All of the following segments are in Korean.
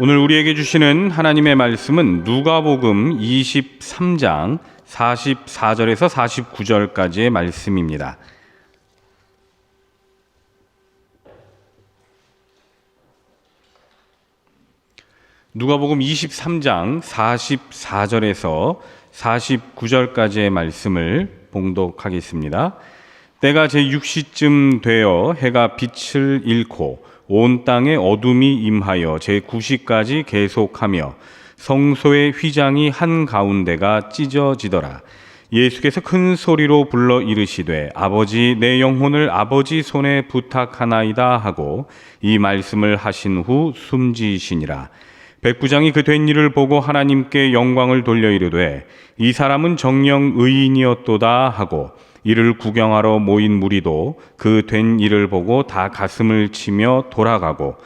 오늘 우리에게 주시는 하나님의 말씀은 누가복음 23장 44절에서 49절까지의 말씀입니다. 누가복음 23장 44절에서 49절까지의 말씀을 봉독하겠습니다. 때가 제 6시쯤 되어 해가 빛을 잃고 온 땅에 어둠이 임하여 제 9시까지 계속하며 성소의 휘장이 한 가운데가 찢어지더라. 예수께서 큰 소리로 불러 이르시되 아버지 내 영혼을 아버지 손에 부탁하나이다 하고 이 말씀을 하신 후 숨지시니라. 백부장이 그 된 일을 보고 하나님께 영광을 돌려 이르되 이 사람은 정령 의인이었도다 하고 이를 구경하러 모인 무리도 그 된 일을 보고 다 가슴을 치며 돌아가고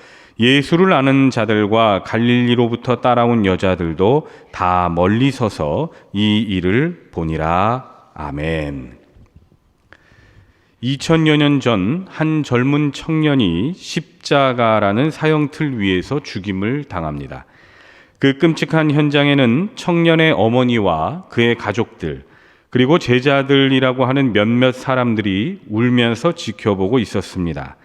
예수를 아는 자들과 갈릴리로부터 따라온 여자들도 다 멀리 서서 이 일을 보니라. 아멘. 2000여 년 전 한 젊은 청년이 십자가라는 사형틀 위에서 죽임을 당합니다. 그 끔찍한 현장에는 청년의 어머니와 그의 가족들, 그리고 제자들이라고 하는 몇몇 사람들이 울면서 지켜보고 있었습니다.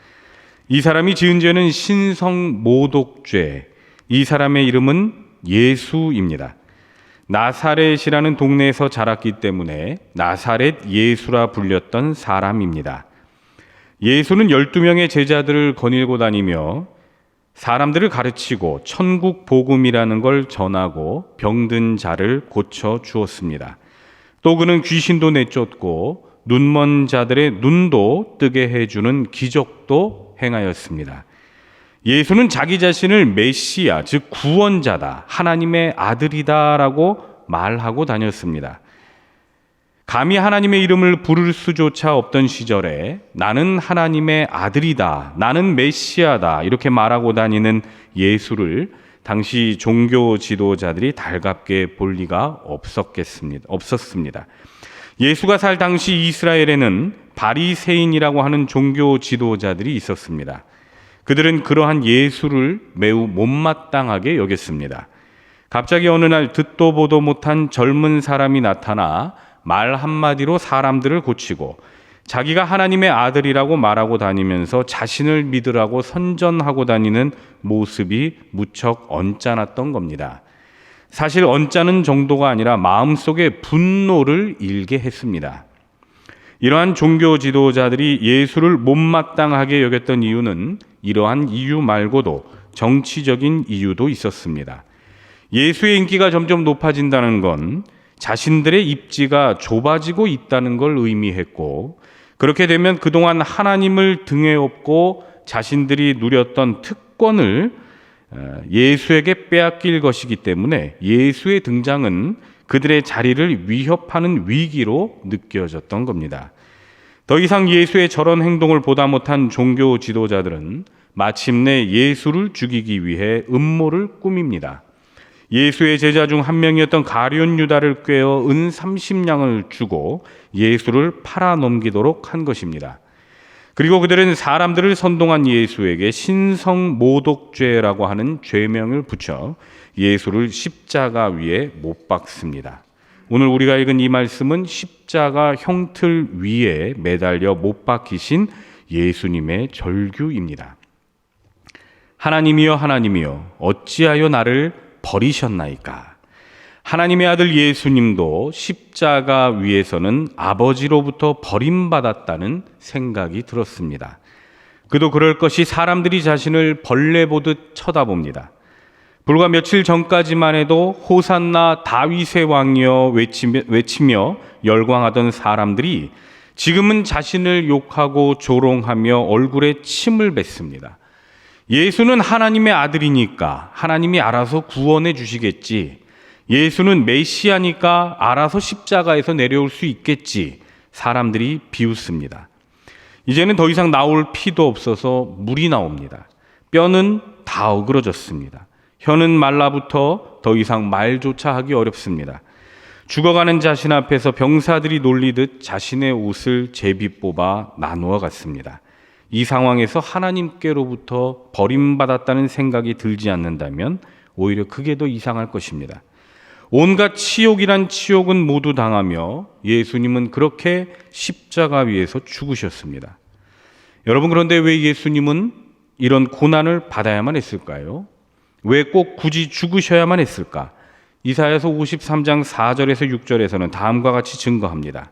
이 사람이 지은 죄는 신성 모독죄. 이 사람의 이름은 예수입니다. 나사렛이라는 동네에서 자랐기 때문에 나사렛 예수라 불렸던 사람입니다. 예수는 12명의 제자들을 거닐고 다니며 사람들을 가르치고 천국 복음이라는 걸 전하고 병든 자를 고쳐 주었습니다. 또 그는 귀신도 내쫓고 눈먼 자들의 눈도 뜨게 해주는 기적도 행하였습니다. 예수는 자기 자신을 메시아, 즉 구원자다, 하나님의 아들이다라고 말하고 다녔습니다. 감히 하나님의 이름을 부를 수조차 없던 시절에 나는 하나님의 아들이다, 나는 메시아다, 이렇게 말하고 다니는 예수를 당시 종교 지도자들이 달갑게 볼 리가 없었겠습니다. 없었습니다. 예수가 살 당시 이스라엘에는 바리새인이라고 하는 종교 지도자들이 있었습니다. 그들은 그러한 예수를 매우 못마땅하게 여겼습니다. 갑자기 어느 날 듣도 보도 못한 젊은 사람이 나타나 말 한마디로 사람들을 고치고 자기가 하나님의 아들이라고 말하고 다니면서 자신을 믿으라고 선전하고 다니는 모습이 무척 언짢았던 겁니다. 사실 언짢은 정도가 아니라 마음속에 분노를 일게 했습니다. 이러한 종교 지도자들이 예수를 못마땅하게 여겼던 이유는 이러한 이유 말고도 정치적인 이유도 있었습니다. 예수의 인기가 점점 높아진다는 건 자신들의 입지가 좁아지고 있다는 걸 의미했고 그렇게 되면 그동안 하나님을 등에 업고 자신들이 누렸던 특권을 어, 예수에게 빼앗길 것이기 때문에 예수의 등장은 그들의 자리를 위협하는 위기로 느껴졌던 겁니다. 더 이상 예수의 저런 행동을 보다 못한 종교 지도자들은 마침내 예수를 죽이기 위해 음모를 꾸밉니다. 예수의 제자 중 한 명이었던 가룟 유다를 꿰어 은 30냥을 주고 예수를 팔아 넘기도록 한 것입니다. 그리고 그들은 사람들을 선동한 예수에게 신성 모독죄라고 하는 죄명을 붙여 예수를 십자가 위에 못 박습니다. 오늘 우리가 읽은 이 말씀은 십자가 형틀 위에 매달려 못 박히신 예수님의 절규입니다. 하나님이여 하나님이여 어찌하여 나를 버리셨나이까? 하나님의 아들 예수님도 십자가 위에서는 아버지로부터 버림받았다는 생각이 들었습니다. 그도 그럴 것이 사람들이 자신을 벌레 보듯 쳐다봅니다. 불과 며칠 전까지만 해도 호산나 다윗의 왕이여 외치며, 외치며 열광하던 사람들이 지금은 자신을 욕하고 조롱하며 얼굴에 침을 뱉습니다. 예수는 하나님의 아들이니까 하나님이 알아서 구원해 주시겠지. 예수는 메시아니까 알아서 십자가에서 내려올 수 있겠지. 사람들이 비웃습니다. 이제는 더 이상 나올 피도 없어서 물이 나옵니다. 뼈는 다 어그러졌습니다. 혀는 말라붙어 더 이상 말조차 하기 어렵습니다. 죽어가는 자신 앞에서 병사들이 놀리듯 자신의 옷을 제비 뽑아 나누어 갔습니다. 이 상황에서 하나님께로부터 버림받았다는 생각이 들지 않는다면 오히려 그게 더 이상할 것입니다. 온갖 치욕이란 치욕은 모두 당하며 예수님은 그렇게 십자가 위에서 죽으셨습니다. 여러분 그런데 왜 예수님은 이런 고난을 받아야만 했을까요? 왜 꼭 굳이 죽으셔야만 했을까? 이사야서 53장 4절에서 6절에서는 다음과 같이 증거합니다.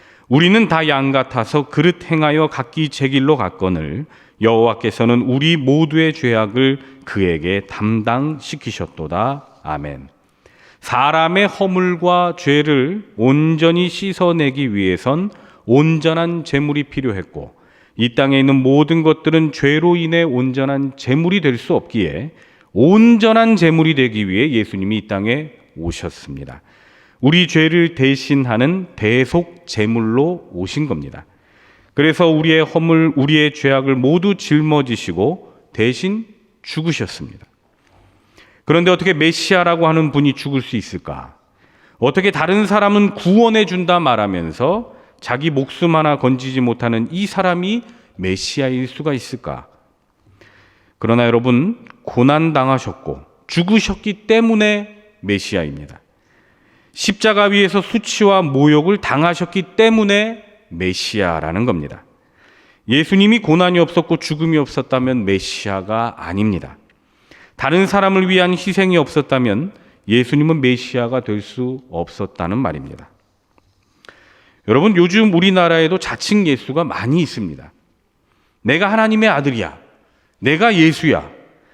우리는 다 양 같아서 그릇 행하여 각기 제 길로 갔거늘 여호와께서는 우리 모두의 죄악을 그에게 담당시키셨도다. 아멘. 사람의 허물과 죄를 온전히 씻어내기 위해선 온전한 제물이 필요했고 이 땅에 있는 모든 것들은 죄로 인해 온전한 제물이 될 수 없기에 온전한 제물이 되기 위해 예수님이 이 땅에 오셨습니다. 우리 죄를 대신하는 대속 제물로 오신 겁니다. 그래서 우리의 허물, 우리의 죄악을 모두 짊어지시고 대신 죽으셨습니다. 그런데 어떻게 메시아라고 하는 분이 죽을 수 있을까? 어떻게 다른 사람은 구원해 준다 말하면서 자기 목숨 하나 건지지 못하는 이 사람이 메시아일 수가 있을까? 그러나 여러분, 고난 당하셨고 죽으셨기 때문에 메시아입니다. 십자가 위에서 수치와 모욕을 당하셨기 때문에 메시아라는 겁니다. 예수님이 고난이 없었고 죽음이 없었다면 메시아가 아닙니다. 다른 사람을 위한 희생이 없었다면 예수님은 메시아가 될 수 없었다는 말입니다. 여러분, 요즘 우리나라에도 자칭 예수가 많이 있습니다. 내가 하나님의 아들이야. 내가 예수야.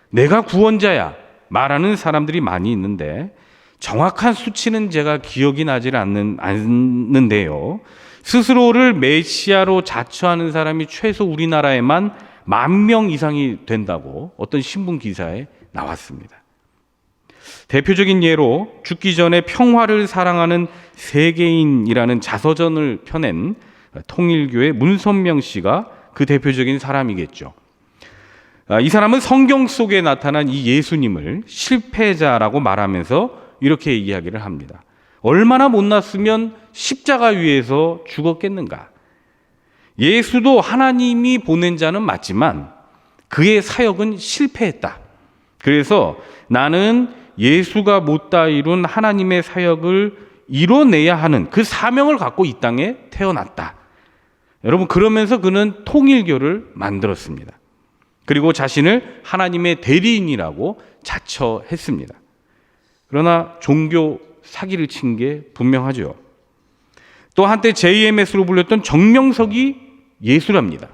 내가 구원자야. 말하는 사람들이 많이 있는데 정확한 수치는 제가 기억이 나질 않는, 않는데요. 스스로를 메시아로 자처하는 사람이 최소 우리나라에만 만 명 이상이 된다고 어떤 신문 기사에 나왔습니다. 대표적인 예로 죽기 전에 평화를 사랑하는 세계인이라는 자서전을 펴낸 통일교의 문선명 씨가 그 대표적인 사람이겠죠. 아, 이 사람은 성경 속에 나타난 이 예수님을 실패자라고 말하면서 이렇게 이야기를 합니다. 얼마나 못났으면 십자가 위에서 죽었겠는가? 예수도 하나님이 보낸 자는 맞지만 그의 사역은 실패했다. 그래서 나는 예수가 못다 이룬 하나님의 사역을 이뤄내야 하는 그 사명을 갖고 이 땅에 태어났다. 여러분, 그러면서 그는 통일교를 만들었습니다. 그리고 자신을 하나님의 대리인이라고 자처했습니다. 그러나 종교 사기를 친 게 분명하죠. 또 한때 JMS로 불렸던 정명석이 예수랍니다.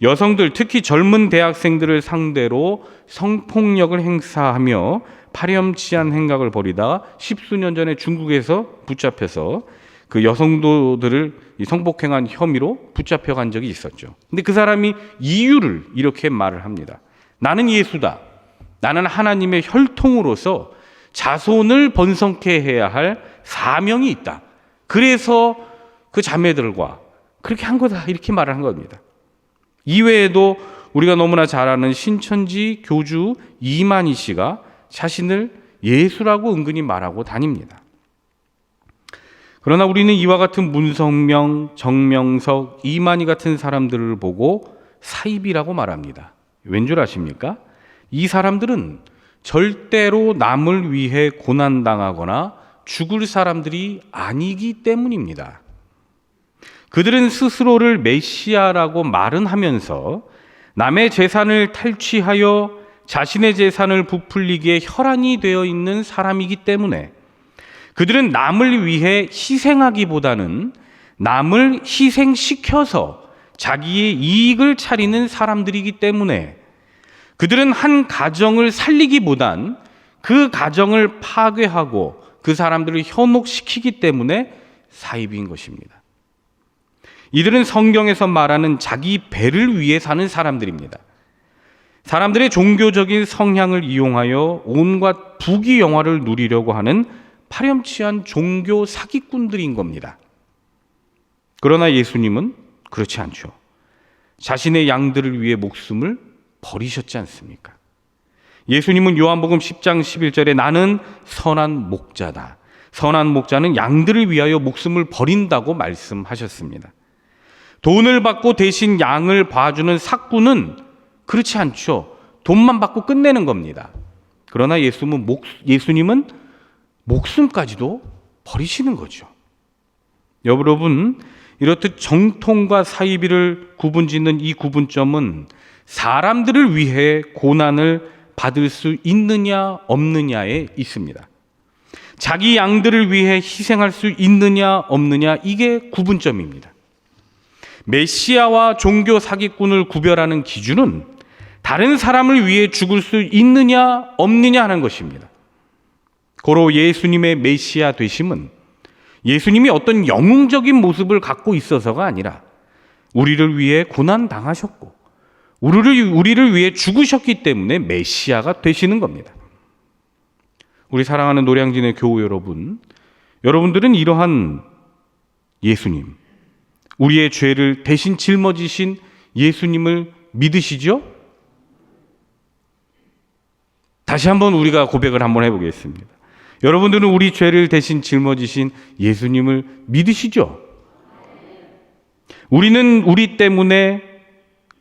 여성들, 특히 젊은 대학생들을 상대로 성폭력을 행사하며 파렴치한 행각을 벌이다 십수년 전에 중국에서 붙잡혀서 그 여성도들을 성폭행한 혐의로 붙잡혀 간 적이 있었죠. 근데 그 사람이 이유를 이렇게 말을 합니다. 나는 예수다. 나는 하나님의 혈통으로서 자손을 번성케 해야 할 사명이 있다. 그래서 그 자매들과 그렇게 한 거다. 이렇게 말을 한 겁니다. 이외에도 우리가 너무나 잘 아는 신천지 교주 이만희 씨가 자신을 예수라고 은근히 말하고 다닙니다. 그러나 우리는 이와 같은 문성명, 정명석, 이만희 같은 사람들을 보고 사입이라고 말합니다. 왠 줄 아십니까? 이 사람들은 절대로 남을 위해 고난당하거나 죽을 사람들이 아니기 때문입니다. 그들은 스스로를 메시아라고 말은 하면서 남의 재산을 탈취하여 자신의 재산을 부풀리기에 혈안이 되어 있는 사람이기 때문에 그들은 남을 위해 희생하기보다는 남을 희생시켜서 자기의 이익을 차리는 사람들이기 때문에 그들은 한 가정을 살리기보단 그 가정을 파괴하고 그 사람들을 현혹시키기 때문에 사입인 것입니다. 이들은 성경에서 말하는 자기 배를 위해 사는 사람들입니다. 사람들의 종교적인 성향을 이용하여 온갖 부귀 영화를 누리려고 하는 파렴치한 종교 사기꾼들인 겁니다. 그러나 예수님은 그렇지 않죠. 자신의 양들을 위해 목숨을 버리셨지 않습니까? 예수님은 요한복음 10장 11절에 나는 선한 목자다. 선한 목자는 양들을 위하여 목숨을 버린다고 말씀하셨습니다. 돈을 받고 대신 양을 봐주는 삭구는 그렇지 않죠. 돈만 받고 끝내는 겁니다. 그러나 예수님은, 목, 예수님은 목숨까지도 버리시는 거죠. 여러분, 이렇듯 정통과 사이비를 구분짓는 이 구분점은 사람들을 위해 고난을 받을 수 있느냐 없느냐에 있습니다. 자기 양들을 위해 희생할 수 있느냐 없느냐 이게 구분점입니다. 메시아와 종교 사기꾼을 구별하는 기준은 다른 사람을 위해 죽을 수 있느냐 없느냐 하는 것입니다. 고로 예수님의 메시아 되심은 예수님이 어떤 영웅적인 모습을 갖고 있어서가 아니라 우리를 위해 고난 당하셨고 우리를 우리를 위해 죽으셨기 때문에 메시아가 되시는 겁니다. 우리 사랑하는 노량진의 교우 여러분, 여러분들은 이러한 예수님, 우리의 죄를 대신 짊어지신 예수님을 믿으시죠? 다시 한번 우리가 고백을 한번 해보겠습니다. 여러분들은 우리 죄를 대신 짊어지신 예수님을 믿으시죠? 우리는 우리 때문에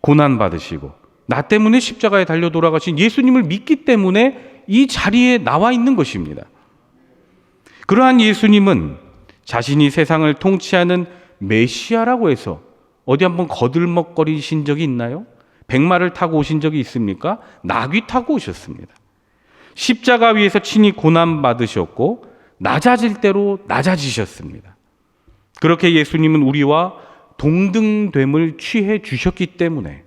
고난 받으시고 나 때문에 십자가에 달려 돌아가신 예수님을 믿기 때문에 이 자리에 나와 있는 것입니다. 그러한 예수님은 자신이 세상을 통치하는 메시아라고 해서 어디 한번 거들먹거리신 적이 있나요? 백마를 타고 오신 적이 있습니까? 나귀 타고 오셨습니다. 십자가 위에서 친히 고난 받으셨고 낮아질 대로 낮아지셨습니다. 그렇게 예수님은 우리와 동등됨을 취해 주셨기 때문에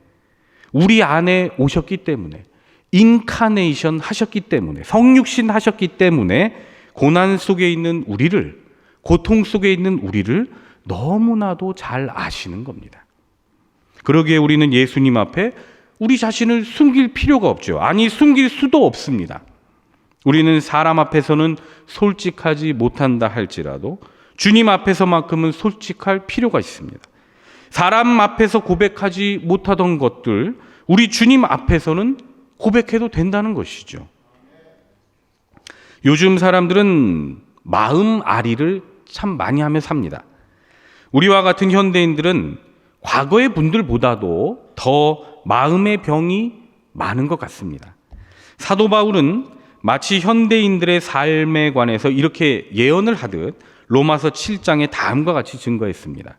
우리 안에 오셨기 때문에 인카네이션 하셨기 때문에 성육신 하셨기 때문에 고난 속에 있는 우리를 고통 속에 있는 우리를 너무나도 잘 아시는 겁니다. 그러기에 우리는 예수님 앞에 우리 자신을 숨길 필요가 없죠. 아니 숨길 수도 없습니다. 우리는 사람 앞에서는 솔직하지 못한다 할지라도 주님 앞에서만큼은 솔직할 필요가 있습니다. 사람 앞에서 고백하지 못하던 것들 우리 주님 앞에서는 고백해도 된다는 것이죠. 요즘 사람들은 마음 아리를 참 많이 하며 삽니다. 우리와 같은 현대인들은 과거의 분들보다도 더 마음의 병이 많은 것 같습니다. 사도 바울은 마치 현대인들의 삶에 관해서 이렇게 예언을 하듯 로마서 7장에 다음과 같이 증거했습니다.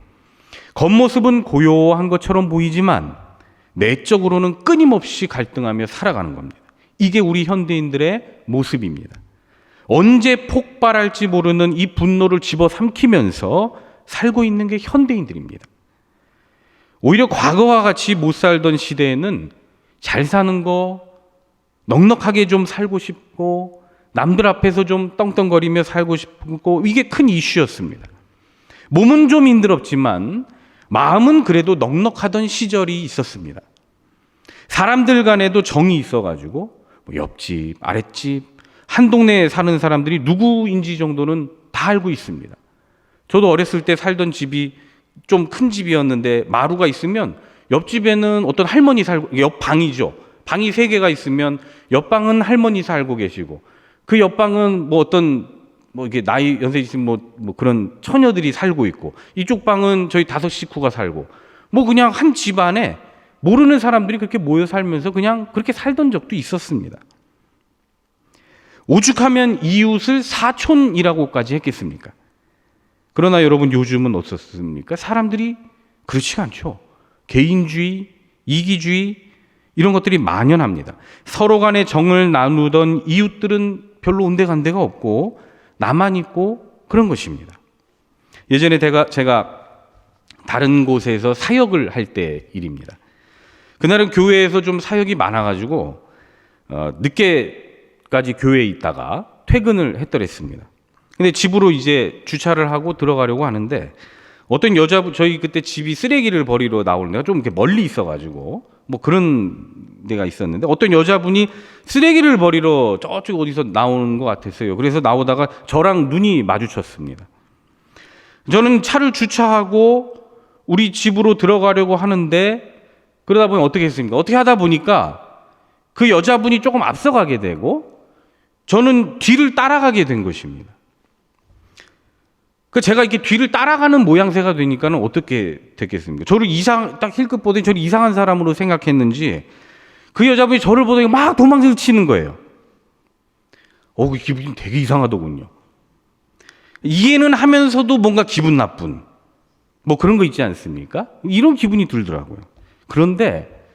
겉모습은 고요한 것처럼 보이지만 내적으로는 끊임없이 갈등하며 살아가는 겁니다. 이게 우리 현대인들의 모습입니다. 언제 폭발할지 모르는 이 분노를 집어 삼키면서 살고 있는 게 현대인들입니다. 오히려 과거와 같이 못 살던 시대에는 잘 사는 거, 넉넉하게 좀 살고 싶고, 남들 앞에서 좀 떵떵거리며 살고 싶고, 이게 큰 이슈였습니다. 몸은 좀 힘들었지만, 마음은 그래도 넉넉하던 시절이 있었습니다. 사람들 간에도 정이 있어가지고, 뭐 옆집, 아랫집, 한 동네에 사는 사람들이 누구인지 정도는 다 알고 있습니다. 저도 어렸을 때 살던 집이 좀 큰 집이었는데 마루가 있으면 옆집에는 어떤 할머니 살고 옆 방이죠. 방이 세 개가 있으면 옆방은 할머니 살고 계시고 그 옆방은 뭐 어떤 뭐 이게 나이 연세 있으면 뭐, 뭐 그런 처녀들이 살고 있고 이쪽 방은 저희 다섯 식구가 살고 뭐 그냥 한 집안에 모르는 사람들이 그렇게 모여 살면서 그냥 그렇게 살던 적도 있었습니다. 오죽하면 이웃을 사촌이라고까지 했겠습니까? 그러나 여러분 요즘은 어떻습니까? 사람들이 그렇지가 않죠. 개인주의, 이기주의 이런 것들이 만연합니다. 서로 간에 정을 나누던 이웃들은 별로 온데간데가 없고 나만 있고 그런 것입니다. 예전에 제가, 다른 곳에서 사역을 할 때 일입니다. 그날은 교회에서 좀 사역이 많아가지고 어, 늦게까지 교회에 있다가 퇴근을 했더랬습니다. 근데 집으로 이제 주차를 하고 들어가려고 하는데 어떤 여자분 저희 그때 집이 쓰레기를 버리러 나오는 데가 좀 이렇게 멀리 있어가지고 뭐 그런 데가 있었는데 어떤 여자분이 쓰레기를 버리러 저쪽 어디서 나오는 것 같았어요. 그래서 나오다가 저랑 눈이 마주쳤습니다. 저는 차를 주차하고 우리 집으로 들어가려고 하는데 그러다 보니 어떻게 했습니까? 어떻게 하다 보니까 그 여자분이 조금 앞서가게 되고 저는 뒤를 따라가게 된 것입니다. 그 제가 이렇게 뒤를 따라가는 모양새가 되니까는 어떻게 됐겠습니까? 저를 이상 딱 힐끗 보더니 저를 이상한 사람으로 생각했는지 그 여자분이 저를 보더니 막 도망을 치는 거예요. 어, 그 기분이 되게 이상하더군요. 이해는 하면서도 뭔가 기분 나쁜 뭐 그런 거 있지 않습니까? 이런 기분이 들더라고요. 그런데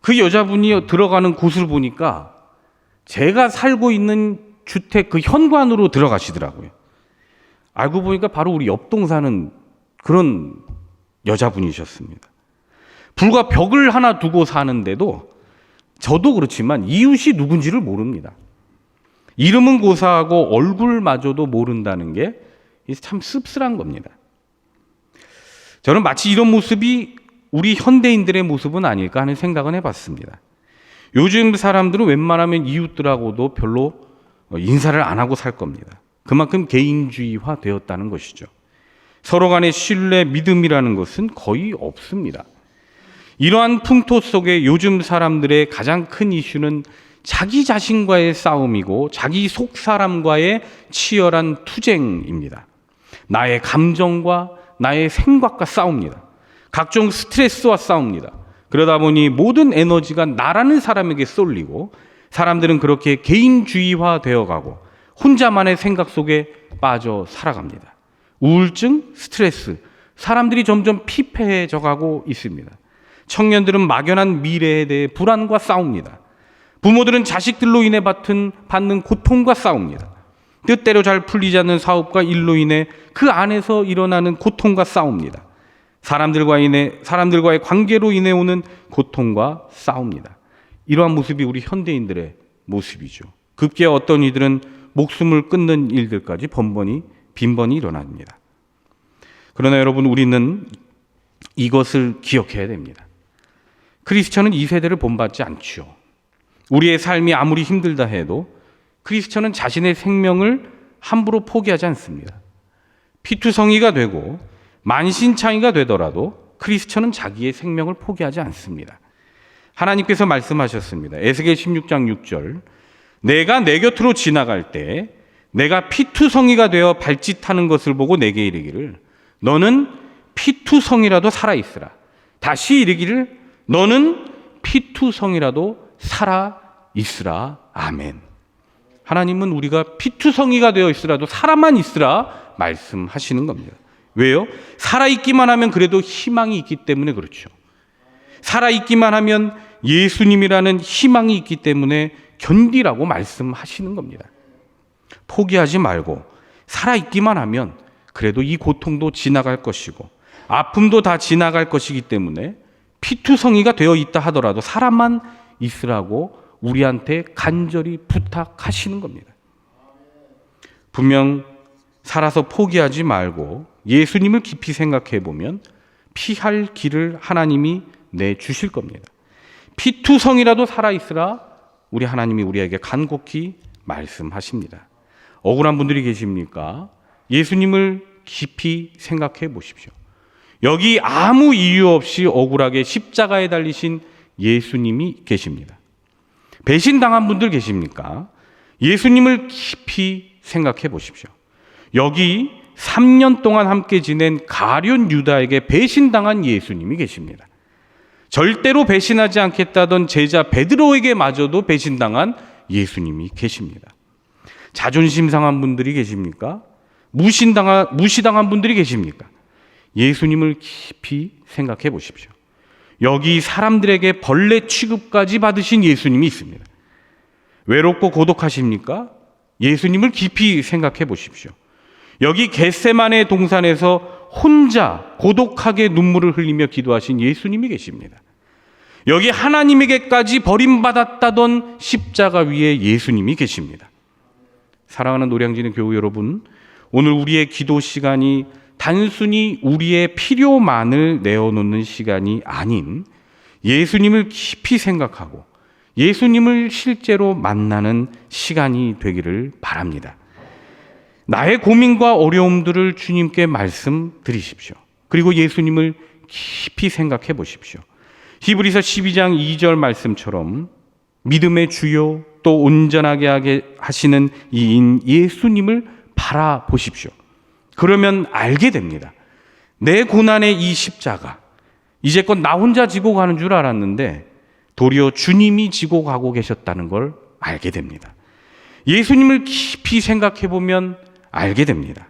그 여자분이 들어가는 곳을 보니까 제가 살고 있는 주택 그 현관으로 들어가시더라고요. 알고 보니까 바로 우리 옆동 사는 그런 여자분이셨습니다. 불과 벽을 하나 두고 사는데도 저도 그렇지만 이웃이 누군지를 모릅니다. 이름은 고사하고 얼굴마저도 모른다는 게 참 씁쓸한 겁니다. 저는 마치 이런 모습이 우리 현대인들의 모습은 아닐까 하는 생각은 해봤습니다. 요즘 사람들은 웬만하면 이웃들하고도 별로 인사를 안 하고 살 겁니다. 그만큼 개인주의화 되었다는 것이죠. 서로 간의 신뢰, 믿음이라는 것은 거의 없습니다. 이러한 풍토 속에 요즘 사람들의 가장 큰 이슈는 자기 자신과의 싸움이고 자기 속 사람과의 치열한 투쟁입니다. 나의 감정과 나의 생각과 싸웁니다. 각종 스트레스와 싸웁니다. 그러다 보니 모든 에너지가 나라는 사람에게 쏠리고 사람들은 그렇게 개인주의화 되어 가고 혼자만의 생각 속에 빠져 살아갑니다. 우울증, 스트레스, 사람들이 점점 피폐해져 가고 있습니다. 청년들은 막연한 미래에 대해 불안과 싸웁니다. 부모들은 자식들로 인해 받은, 받는 고통과 싸웁니다. 뜻대로 잘 풀리지 않는 사업과 일로 인해 그 안에서 일어나는 고통과 싸웁니다. 사람들과 인해 사람들과의 관계로 인해 오는 고통과 싸웁니다. 이러한 모습이 우리 현대인들의 모습이죠. 급기야 어떤 이들은 목숨을 끊는 일들까지 번번이 빈번히 일어납니다. 그러나 여러분 우리는 이것을 기억해야 됩니다. 크리스천은 이 세대를 본받지 않죠. 우리의 삶이 아무리 힘들다 해도 크리스천은 자신의 생명을 함부로 포기하지 않습니다. 피투성이가 되고 만신창이가 되더라도 크리스천은 자기의 생명을 포기하지 않습니다. 하나님께서 말씀하셨습니다. 에스겔 16장 6절. 내가 내 곁으로 지나갈 때 내가 피투성이가 되어 발짓하는 것을 보고 내게 이르기를 너는 피투성이라도 살아 있으라. 다시 이르기를 너는 피투성이라도 살아 있으라. 아멘. 하나님은 우리가 피투성이가 되어 있으라도 살아만 있으라 말씀하시는 겁니다. 왜요? 살아있기만 하면 그래도 희망이 있기 때문에 그렇죠. 살아있기만 하면 예수님이라는 희망이 있기 때문에 견디라고 말씀하시는 겁니다. 포기하지 말고 살아있기만 하면 그래도 이 고통도 지나갈 것이고 아픔도 다 지나갈 것이기 때문에 피투성이가 되어 있다 하더라도 사람만 있으라고 우리한테 간절히 부탁하시는 겁니다. 분명 살아서 포기하지 말고 예수님을 깊이 생각해 보면 피할 길을 하나님이 내 주실 겁니다. 피투성이라도 살아 있으라 우리 하나님이 우리에게 간곡히 말씀하십니다. 억울한 분들이 계십니까? 예수님을 깊이 생각해 보십시오. 여기 아무 이유 없이 억울하게 십자가에 달리신 예수님이 계십니다. 배신당한 분들 계십니까? 예수님을 깊이 생각해 보십시오. 여기 3년 동안 함께 지낸 가룟 유다에게 배신당한 예수님이 계십니다. 절대로 배신하지 않겠다던 제자 베드로에게 마저도 배신당한 예수님이 계십니다. 자존심 상한 분들이 계십니까? 무신당한, 무시당한 분들이 계십니까? 예수님을 깊이 생각해 보십시오. 여기 사람들에게 벌레 취급까지 받으신 예수님이 있습니다. 외롭고 고독하십니까? 예수님을 깊이 생각해 보십시오. 여기 겟세만의 동산에서 혼자 고독하게 눈물을 흘리며 기도하신 예수님이 계십니다. 여기 하나님에게까지 버림받았다던 십자가 위에 예수님이 계십니다. 사랑하는 노량진의 교우 여러분, 오늘 우리의 기도 시간이 단순히 우리의 필요만을 내어놓는 시간이 아닌 예수님을 깊이 생각하고 예수님을 실제로 만나는 시간이 되기를 바랍니다. 나의 고민과 어려움들을 주님께 말씀드리십시오. 그리고 예수님을 깊이 생각해 보십시오. 히브리서 12장 2절 말씀처럼 믿음의 주요 또 온전하게 하게 하시는 이인 예수님을 바라보십시오. 그러면 알게 됩니다. 내 고난의 이 십자가 이제껏 나 혼자 지고 가는 줄 알았는데 도리어 주님이 지고 가고 계셨다는 걸 알게 됩니다. 예수님을 깊이 생각해 보면 알게 됩니다.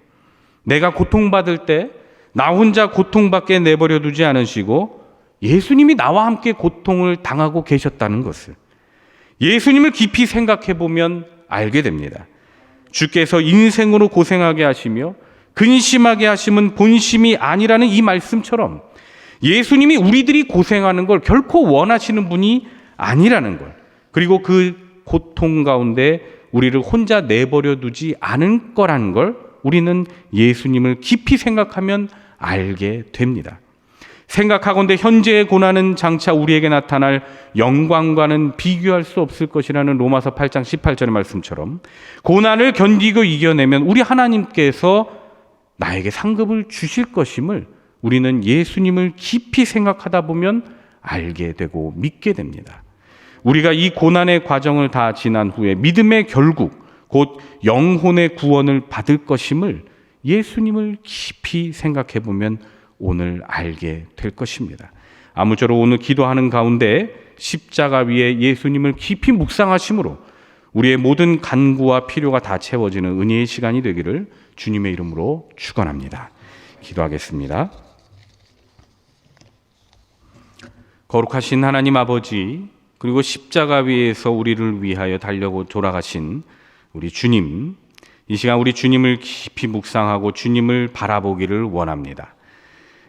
내가 고통받을 때 나 혼자 고통받게 내버려 두지 않으시고 예수님이 나와 함께 고통을 당하고 계셨다는 것을 예수님을 깊이 생각해 보면 알게 됩니다. 주께서 인생으로 고생하게 하시며 근심하게 하심은 본심이 아니라는 이 말씀처럼 예수님이 우리들이 고생하는 걸 결코 원하시는 분이 아니라는 걸 그리고 그 고통 가운데 우리를 혼자 내버려 두지 않을 거라는 걸 우리는 예수님을 깊이 생각하면 알게 됩니다. 생각하건대 현재의 고난은 장차 우리에게 나타날 영광과는 비교할 수 없을 것이라는 로마서 8장 18절의 말씀처럼 고난을 견디고 이겨내면 우리 하나님께서 나에게 상급을 주실 것임을 우리는 예수님을 깊이 생각하다 보면 알게 되고 믿게 됩니다. 우리가 이 고난의 과정을 다 지난 후에 믿음의 결국 곧 영혼의 구원을 받을 것임을 예수님을 깊이 생각해 보면 오늘 알게 될 것입니다. 아무쪼록 오늘 기도하는 가운데 십자가 위에 예수님을 깊이 묵상하심으로 우리의 모든 간구와 필요가 다 채워지는 은혜의 시간이 되기를 주님의 이름으로 축원합니다. 기도하겠습니다. 거룩하신 하나님 아버지 그리고 십자가 위에서 우리를 위하여 달려고 돌아가신 우리 주님 이 시간 우리 주님을 깊이 묵상하고 주님을 바라보기를 원합니다.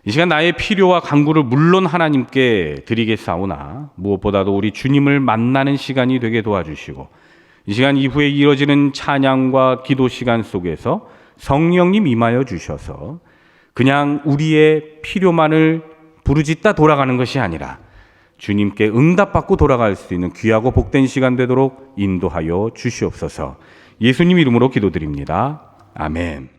이 시간 나의 필요와 간구를 물론 하나님께 드리겠사오나 무엇보다도 우리 주님을 만나는 시간이 되게 도와주시고 이 시간 이후에 이뤄지는 찬양과 기도 시간 속에서 성령님 임하여 주셔서 그냥 우리의 필요만을 부르짖다 돌아가는 것이 아니라 주님께 응답받고 돌아갈 수 있는 귀하고 복된 시간 되도록 인도하여 주시옵소서. 예수님 이름으로 기도드립니다. 아멘.